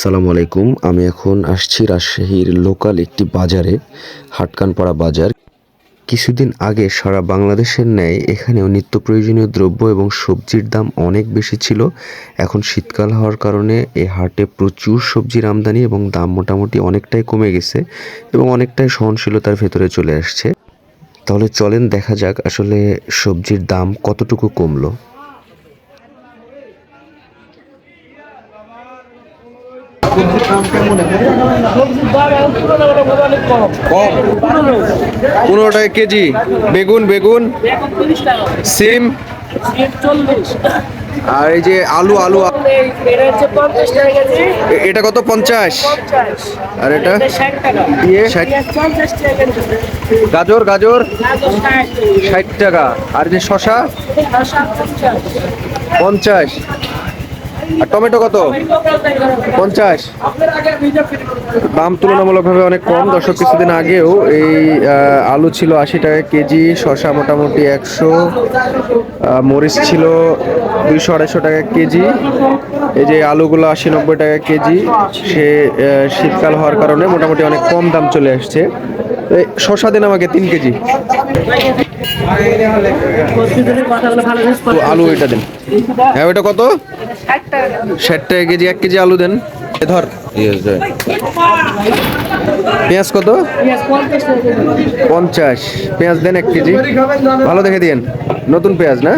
সালামু আলাইকুম, আমি এখন আসছি রাজশাহীর লোকাল একটি বাজারে, হাটকানপাড়া বাজার। কিছুদিন আগে সারা বাংলাদেশের ন্যায় এখানেও নিত্য প্রয়োজনীয় দ্রব্য এবং সবজির দাম অনেক বেশি ছিল। এখন শীতকাল হওয়ার কারণে এই হাটে প্রচুর সবজির আমদানি এবং দাম মোটামুটি অনেকটাই কমে গেছে এবং অনেকটাই সহনশীলতার ভেতরে চলে আসছে। তাহলে চলেন দেখা যাক আসলে সবজির দাম কতটুকু কমলো। পনেরো টাকা কেজি। বেগুন বেগুন। সিম। আর এই যে আলু আলু। এটা কত? পঞ্চাশ। আর এটা? দিয়ে? গাজর গাজর। ষাট টাকা। আর যে শশা পঞ্চাশ। আর টমেটো কত? পঞ্চাশ। দাম তুলনামূলকভাবে অনেক কম। দর্শক কিছুদিন আগেও এই আলু ছিল আশি টাকা কেজি শসা মোটামুটি একশো মরিচ ছিল দুইশো আড়াইশো টাকা কেজি। এই যে আলুগুলো আশি নব্বই টাকা কেজি সে শীতকাল হওয়ার কারণে মোটামুটি অনেক কম দাম চলে আসছে। শসা দিন আমাকে তিন কেজি। আলু এটা দিন। হ্যাঁ ওইটা কত? ষাট টাকা কেজি, এক কেজি আলু দেন। ধর। পেঁয়াজ কত? পঞ্চাশ। পেঁয়াজ দেন এক কেজি। ভালো দেখে দিন নতুন পেঁয়াজ না?